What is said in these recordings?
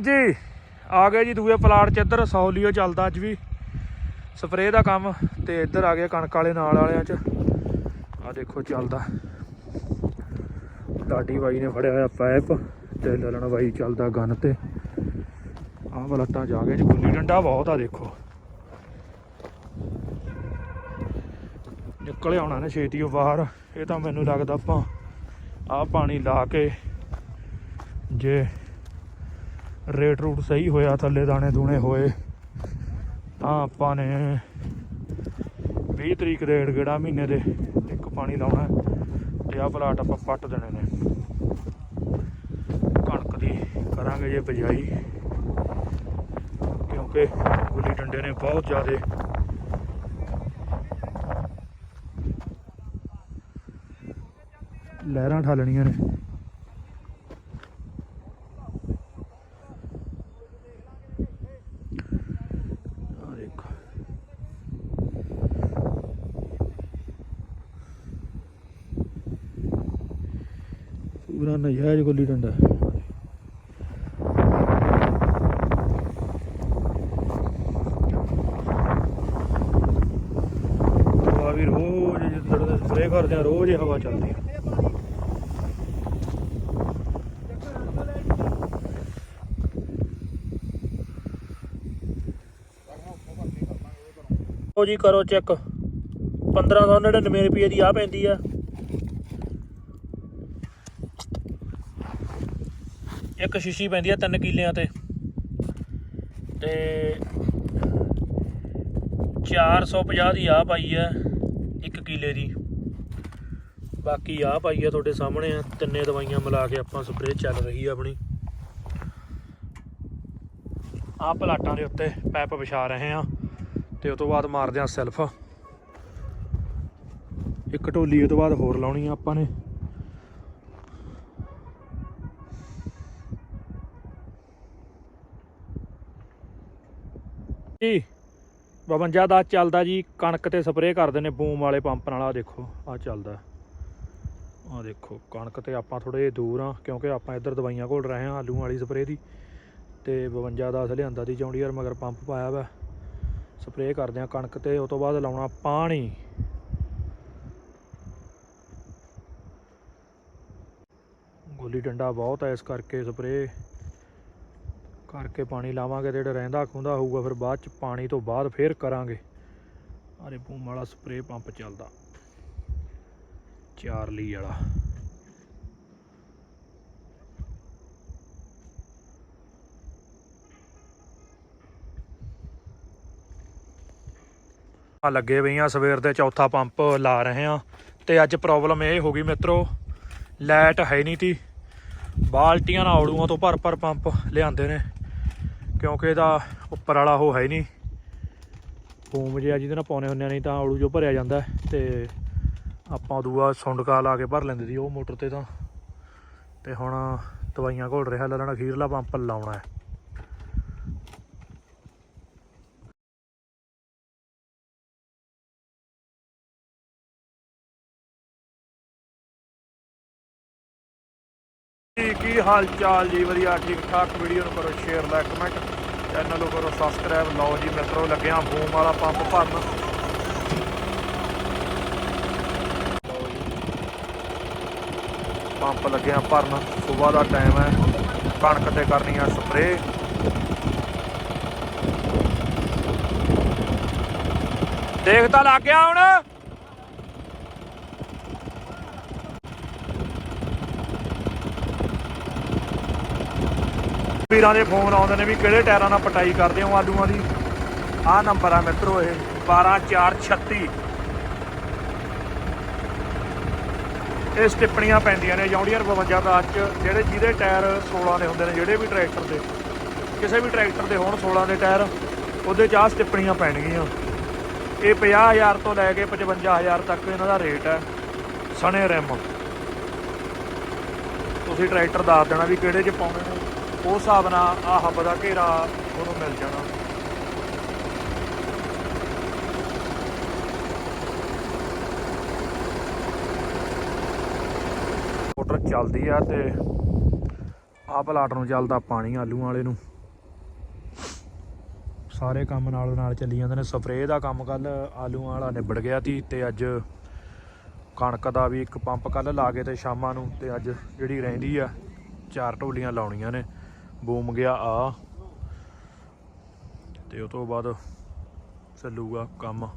ਜੀ, ਆ ਗਏ ਜੀ ਦੂਏ ਪਲਾਟ ਚ ਇੱਧਰ ਸੌਲੀਓ ਚੱਲਦਾ ਅੱਜ ਵੀ। ਸਪਰੇਅ ਦਾ ਕੰਮ ਤੇ ਇੱਧਰ ਆ ਗਏ ਕਣਕ ਵਾਲੇ ਨਾਲ ਵਾਲਿਆਂ ਚ। ਆ ਦੇਖੋ ਚੱਲਦਾ। ਲਾਡੀ ਬਾਈ ਨੇ ਫੜਿਆ ਹੋਇਆ ਪਾਈਪ ਤੇ ਲਲਣ ਬਾਈ ਚੱਲਦਾ ਗਨ ਤੇ। ਆਹ ਬਲੱਟਾਂ ਜਾ ਗਏ ਜੀ, ਗੁੱਲੀ ਡੰਡਾ ਬਹੁਤ ਆ ਦੇਖੋ। ਨਿਕਲ ਆਉਣਾ ਨੇ ਛੇਤੀ ਉਹ ਬਾਹਰ, ਇਹ ਤਾਂ ਮੈਨੂੰ ਲੱਗਦਾ ਆਪਾਂ ਆਹ ਪਾਣੀ ਲਾ ਕੇ ਜੇ ਰੇਟ ਰੂਟ ਸਹੀ ਹੋਇਆ, ਥੱਲੇ ਦਾਣੇ ਦੂਣੇ ਹੋਏ। ਤਾਂ ਆਪਾਂ ਨੇ 20 ਤਰੀਕ ਦੇ ਏੜ ਗੇੜਾ ਮਹੀਨੇ ਦੇ ਇੱਕ ਪਾਣੀ ਲਾਉਣਾ ਹੈ ਤੇ ਆਹ ਪਲਾਟ ਆਪਾਂ ਪੱਟ ਦੇਣੇ ਨੇ। ਕਣਕ ਦੀ ਕਰਾਂਗੇ ਜੇ ਬਜਾਈ। ਕਿਉਂਕਿ ਗੁੱਲੀ ਡੰਡੇ ਨੇ ਬਹੁਤ ਜ਼ਿਆਦੇ ਲਹਿਰਾਂ ਠਾਲਣੀਆਂ ਨੇ ਆਹ ਦੇਖੋ ਪੂਰਾ ਨਜਾਇਜ਼ ਗੁੱਲੀ ਡੰਡਾ। ਹਵਾ ਵੀ ਰੋਜ਼ ਜਿੱਦੜ ਸਪਰੇ ਕਰਦੇ ਆ, ਰੋਜ਼ ਹਵਾ ਚੱਲਦੀ ਆ। ਉਹ ਜੀ, ਕਰੋ ਚੈੱਕ। 1599 ਰੁਪਏ ਦੀ ਆ ਪੈਂਦੀ ਆ। ਇੱਕ ਸ਼ੀਸ਼ੀ ਪੈਂਦੀ ਆ 3 ਕਿੱਲਿਆਂ ਤੇ। ਤੇ 450 ਦੀ ਆ ਪਾਈ ਆ 1 ਕਿੱਲੇ ਦੀ। ਬਾਕੀ ਆ ਪਾਈ ਆ ਤੁਹਾਡੇ ਸਾਹਮਣੇ ਆ, ਤਿੰਨੇ ਦਵਾਈਆਂ ਮਿਲਾ ਕੇ ਆਪਾਂ ਸਪਰੇਅ ਚੱਲ ਰਹੀ ਆ ਆਪਣੀ। ਆ ਪਲਾਟਾਂ ਦੇ ਉੱਤੇ ਪੈਪ ਵਿਛਾ ਰਹੇ ਆ, ਤੇ ਉਸ ਤੋਂ ਬਾਅਦ ਮਾਰਦੇ ਆ ਸੈਲਫ। ਇੱਕ ਢੋਲੀ ਉਹ ਤੋਂ ਬਾਅਦ ਹੋਰ ਲਾਉਣੀ ਆ ਆਪਾਂ ਨੇ। ਜੀ। 52 ਦਾ ਚੱਲਦਾ ਜੀ, ਕਣਕ ਤੇ ਸਪਰੇਅ ਕਰਦੇ ਨੇ ਬੂਮ ਵਾਲੇ ਪੰਪ ਨਾਲ ਆ ਦੇਖੋ ਆ ਚੱਲਦਾ। ਆ ਦੇਖੋ, ਕਣਕ ਤੇ ਆਪਾਂ ਥੋੜੇ ਦੂਰ ਆ ਕਿਉਂਕਿ ਆਪਾਂ ਇੱਧਰ ਦਵਾਈਆਂ ਘੋਲ ਰਹੇ ਆ ਆਲੂ ਵਾਲੀ ਸਪਰੇਅ ਦੀ। ਤੇ 52 ਦਾ ਲਿਆਂਦਾ ਦੀ ਚੌਂਡੀਅਰ ਮਗਰ ਪੰਪ ਪਾਇਆ ਵਾ। ਸਪਰੇਅ ਕਰਦੇ ਆ ਕਣਕ ਤੇ ਉਸ ਤੋਂ ਬਾਅਦ ਲਾਉਣਾ ਪਾਣੀ। ਗੁੱਲੀ ਡੰਡਾ ਬਹੁਤ ਹੈ ਇਸ ਕਰਕੇ ਸਪਰੇਅ। ਕਰਕੇ ਪਾਣੀ ਲਾਵਾਂਗੇ, ਤੇ ਜਿਹੜਾ ਰਹਿੰਦਾ ਖੁੰਦਾ ਹੋਊਗਾ, ਫਿਰ ਬਾਅਦ ਚ ਪਾਣੀ ਤੋਂ ਬਾਅਦ ਫੇਰ ਕਰਾਂਗੇ। ਆਰੇ ਬੂਮ ਵਾਲਾ ਸਪਰੇਅ ਪੰਪ ਚੱਲਦਾ। ਚਾਰਲੀ ਵਾਲਾ। ਆ ਲੱਗੇ ਪਈਆਂ ਸਵੇਰ ਦੇ ਚੌਥਾ ਪੰਪ ਲਾ ਰਹੇ ਆ। ਤੇ ਅੱਜ ਪ੍ਰੋਬਲਮ ਇਹ ਹੋ ਗਈ ਮਿੱਤਰੋ ਲਾਈਟ ਹੈ ਨਹੀਂ ਤੀ। ਬਾਲਟੀਆਂ ਨਾਲ ਔੜੂਆਂ ਤੋਂ ਭਰ ਭਰ ਪੰਪ ਲਿਆਂਦੇ ਨੇ। ਕਿਉਂਕਿ ਇਹਦਾ ਉੱਪਰ ਵਾਲਾ ਉਹ ਹੈ ਨਹੀਂ। ਫੋਮ ਜਿਹਾ ਜਿਹਦੇ ਨਾਲ ਪਾਉਨੇ ਹੁੰਦੇ ਨਹੀਂ ਤਾਂ ਆਲੂ ਜੋ ਭਰਿਆ ਜਾਂਦਾ ਹੈ ਤੇ ਆਪਾਂ ਦੂਆ ਸੁੰਡਕਾ ਲਾ ਕੇ ਭਰ ਲੈਂਦੇ ਸੀ ਉਹ ਮੋਟਰ ਤੇ ਤਾਂ। ਤੇ ਹੁਣ ਦਵਾਈਆਂ ਘੋਲ ਰਿਹਾ ਲੱਲਣਾ ਅਖੀਰਲਾ ਪੰਪ ਲਾਉਣਾ ਹੈ। ਜੀ ਕੀ ਹਾਲ ਚਾਲ ਜੀ? ਵਧੀਆ, ਠੀਕ ਠਾਕ। ਵੀਡੀਓ ਨੂੰ ਕਰੋ ਸ਼ੇਅਰ ਲਾਈਕ ਕਮੈਂਟ ਚੈਨਲ ਨੂੰ ਕਰੋ ਸਬਸਕ੍ਰਾਈਬ ਲਓ ਜੀ, ਮਿੱਤਰੋ ਲੱਗਿਆ ਬੂਮ ਵਾਲਾ ਪੰਪ ਭਰਨ। ਪੰਪ ਲੱਗਿਆ ਭਰਨ। ਸਵੇਰ ਦਾ ਟਾਈਮ ਹੈ। ਕਣਕ ਤੇ ਕਰਨੀ ਆ ਸਪਰੇਅ ਦੇਖ ਤਾਂ ਲੱਗ ਗਿਆ ਹੁਣ। ਵੀਰਾਂ ਦੇ ਫੋਨ ਆਉਂਦੇ ਨੇ ਵੀ ਕਿਹੜੇ ਟਾਇਰਾਂ ਨਾਲ ਪਟਾਈ ਕਰਦੇ ਹੋ ਆਲੂਆਂ ਦੀ? ਆਹ ਨੰਬਰ ਆ ਮਿੱਤਰੋ ਇਹ 12436 ਇਹ ਸਟਿੱਪਣੀਆਂ ਪੈਂਦੀਆਂ ਨੇ, ਜੌਂਡੀਅਰ 52 ਦਾ ਚ, ਜਿਹੜੇ ਜਿਹਦੇ ਟਾਇਰ 16 ਦੇ ਹੁੰਦੇ ਨੇ, ਜਿਹੜੇ ਵੀ ਟਰੈਕਟਰ ਦੇ, ਕਿਸੇ ਵੀ ਟਰੈਕਟਰ ਦੇ ਹੋਣ 16 ਦੇ ਟਾਇਰ, ਉਹਦੇ ਚ ਆਹ ਸਟਿੱਪਣੀਆਂ ਪੈਣਗੀਆਂ। ਇਹ 50000 ਤੋਂ ਲੈ ਕੇ 55000 ਤੱਕ ਇਹਨਾਂ ਦਾ ਰੇਟ ਹੈ, ਸਣੇ ਰਿਮ। ਤੁਸੀਂ ਟਰੈਕਟਰ ਦੱਸ ਦੇਣਾ ਵੀ ਕਿਹੜੇ ਚ ਪਾਉਣੇ ਨੇ? ਉਸ ਹਿਸਾਬ ਨਾਲ ਆਹ ਹੱਬ ਦਾ ਘੇਰਾ ਉਹਨੂੰ ਮਿਲ ਜਾਣਾ। ਮੋਟਰ ਚੱਲਦੀ ਆ ਤੇ ਆਹ ਪਲਾਟ ਨੂੰ ਚੱਲਦਾ ਪਾਣੀ ਆਲੂ ਵਾਲੇ ਨੂੰ। ਸਾਰੇ ਕੰਮ ਨਾਲ ਨਾਲ ਚੱਲੀ ਜਾਂਦੇ ਨੇ। ਸਪਰੇਅ ਦਾ ਕੰਮ ਕੱਲ ਆਲੂਆਂ ਵਾਲਾ ਨਿਬੜ ਗਿਆ ਸੀ ਤੇ ਅੱਜ ਕਣਕ ਦਾ ਵੀ ਇੱਕ ਪੰਪ ਕੱਲ ਲਾ ਕੇ ਤੇ ਸ਼ਾਮਾਂ ਨੂੰ ਤੇ ਅੱਜ ਜਿਹੜੀ ਰਹਿੰਦੀ ਆ, ਚਾਰ ਢੋਲੀਆਂ ਲਾਉਣੀਆਂ ਨੇ। ਬੂਮ ਗਿਆ ਆ। ਤੇ ਉਹ ਤੋਂ ਬਾਅਦ ਚੱਲੂਗਾ ਕੰਮ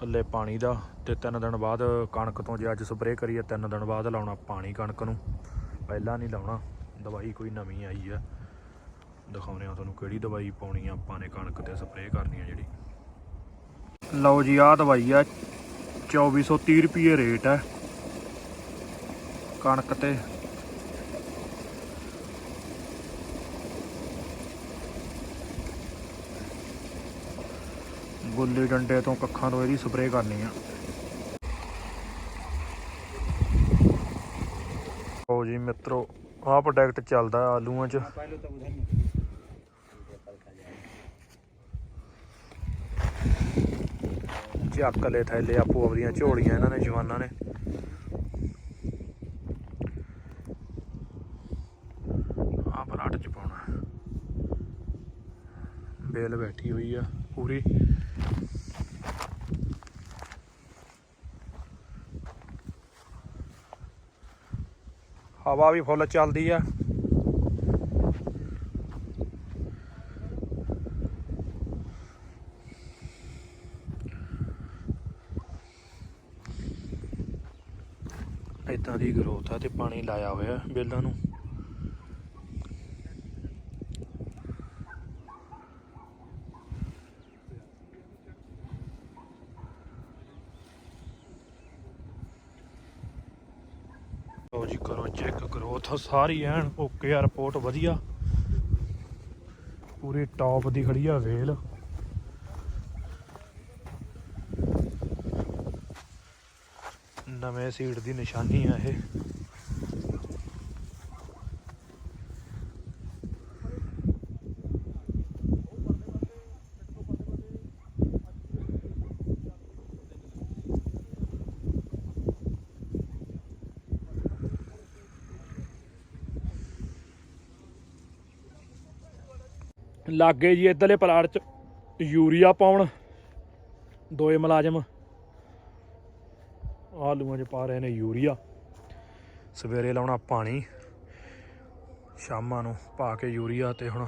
ਕੱਲੇ ਪਾਣੀ ਦਾ। ਤੇ ਤਿੰਨ ਦਿਨ ਬਾਅਦ ਕਣਕ ਤੋਂ ਜੇ ਅੱਜ ਸਪਰੇਅ ਕਰੀਏ, ਤਿੰਨ ਦਿਨ ਬਾਅਦ ਲਾਉਣਾ ਪਾਣੀ ਕਣਕ ਨੂੰ। ਪਹਿਲਾਂ ਨਹੀਂ ਲਾਉਣਾ, ਦਵਾਈ ਕੋਈ ਨਵੀਂ ਆਈ ਆ। ਦਿਖਾਉਣੇ ਆ ਤੁਹਾਨੂੰ ਕਿਹੜੀ ਦਵਾਈ ਪਾਉਣੀ ਆ। ਆਪਾਂ ਨੇ ਕਣਕ ਤੇ ਸਪਰੇਅ ਕਰਨੀ ਆ ਜਿਹੜੀ। ਲਓ ਜੀ, ਆਹ ਦਵਾਈ ਆ। 2430 ਰੁਪਏ ਰੇਟ ਹੈ। ਕਣਕ ਤੇ ਗੁੱਲੀ ਡੰਡੇ ਤੋਂ ਕੱਖਾਂ ਤੋਂ ਇਹਦੀ ਸਪਰੇਅ ਕਰਨੀ ਆ। ਲਓ ਜੀ ਮਿੱਤਰੋ, ਆਹ ਪ੍ਰੋਡਕਟ ਚੱਲਦਾ ਆਲੂਆਂ 'ਚ। ਚੱਕ ਲੈ ਥੈਲੇ ਆਪੋ ਆਪਦੀਆਂ ਝੋਲੀਆਂ ਇਹਨਾਂ ਨੇ, ਜਵਾਨਾਂ ਨੇ। ਆ ਪਰਾਟ ਚ ਪਾਉਣਾ। ਬੇਲ ਬੈਠੀ ਹੋਈ ਆ। ਪੂਰੀ। ਹਵਾ ਵੀ ਫੁੱਲ ਚੱਲਦੀ ਆ। ਇਦਾਂ ਦੀ ਗਰੋਥ ਆ ਤੇ ਪਾਣੀ ਲਾਇਆ ਹੋਇਆ ਬੇਲਾਂ ਨੂੰ। ਲਓ ਜੀ ਕਰੋ ਚੈੱਕ ਗਰੋਥ ਸਾਰੀ ਐਨ ਓਕੇ ਆ ਰਿਪੋਰਟ ਵਧੀਆ। ਪੂਰੀ ਟੌਪ ਦੀ ਖੜੀ ਆ ਵੇਲ। ਨਵੇਂ ਸੀਡ ਦੀ ਨਿਸ਼ਾਨੀ ਆ ਇਹ। ਲਾਗੇ ਜੀ ਇਧਰਲੇ ਪਲਾਟ ਚ ਯੂਰੀਆ ਪਾਉਣ। ਦੋਏ ਮੁਲਾਜ਼ਮ ਆਲੂਆਂ 'ਚ ਪਾ ਰਹੇ ਨੇ ਯੂਰੀਆ। ਸਵੇਰੇ ਲਾਉਣਾ ਪਾਣੀ, ਸ਼ਾਮਾਂ ਨੂੰ ਪਾ ਕੇ ਯੂਰੀਆ ਤੇ ਹੁਣ